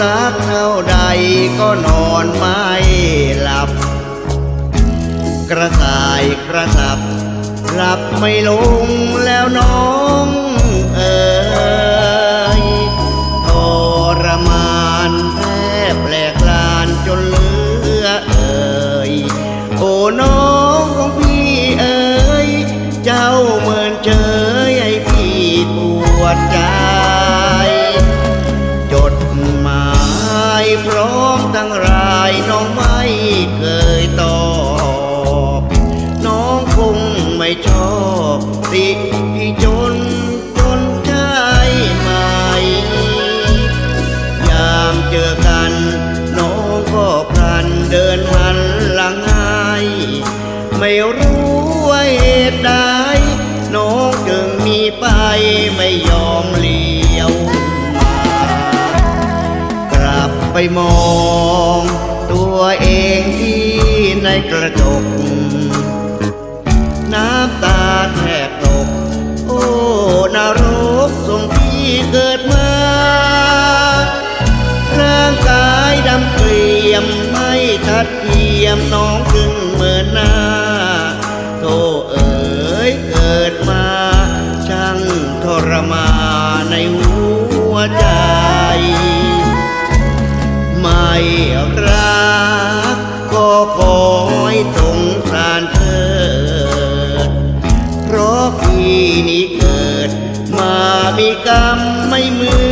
สักเท่าใดก็นอนไม่หลับ กระต่ายกระสับ หลับไม่ลงแล้วน้องเอ๋ยทรมานแทบแหลกลานจนเหลือเอ่ยโอ้น้องของพี่เอ๋ยเจ้าเหมือนเจยให้พี่ปวดใจ จดหมาย พร้อมทั้งรายน้องไม่เคยตอบ น้องคงไม่ชอบสิพี่จนจนใช่ไหมยามเจอกัน น้องก็พลันเดินหันหลังให้ไม่รู้ กระจก น้ำตาแทบตก โอ้นรกส่งพี่เกิดมา ร่างกายดำเกลียมไม่ทัดเทียมน้องจึงเหมือนหน้าโธเอ๋ยเกิดมา ช่างทรมาในหัว มีกรรมไม่เหมือน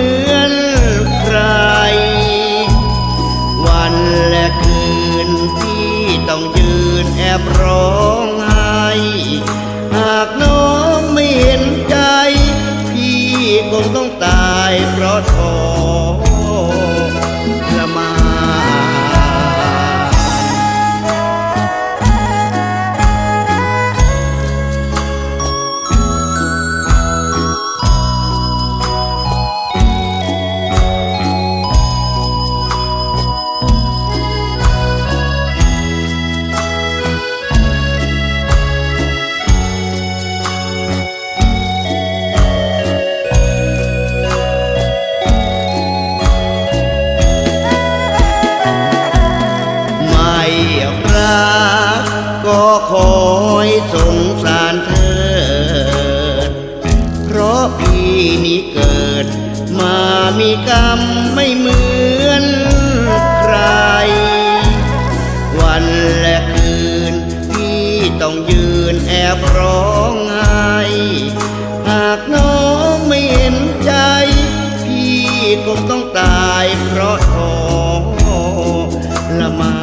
ราะพี่นี้เกิด มามีกรรมไม่เหมือนใคร วันและคืนพี่ต้องยืนแอบร้องไห้หากน้องไม่เห็นใจ พี่คงต้องตายเพราะท้อละมา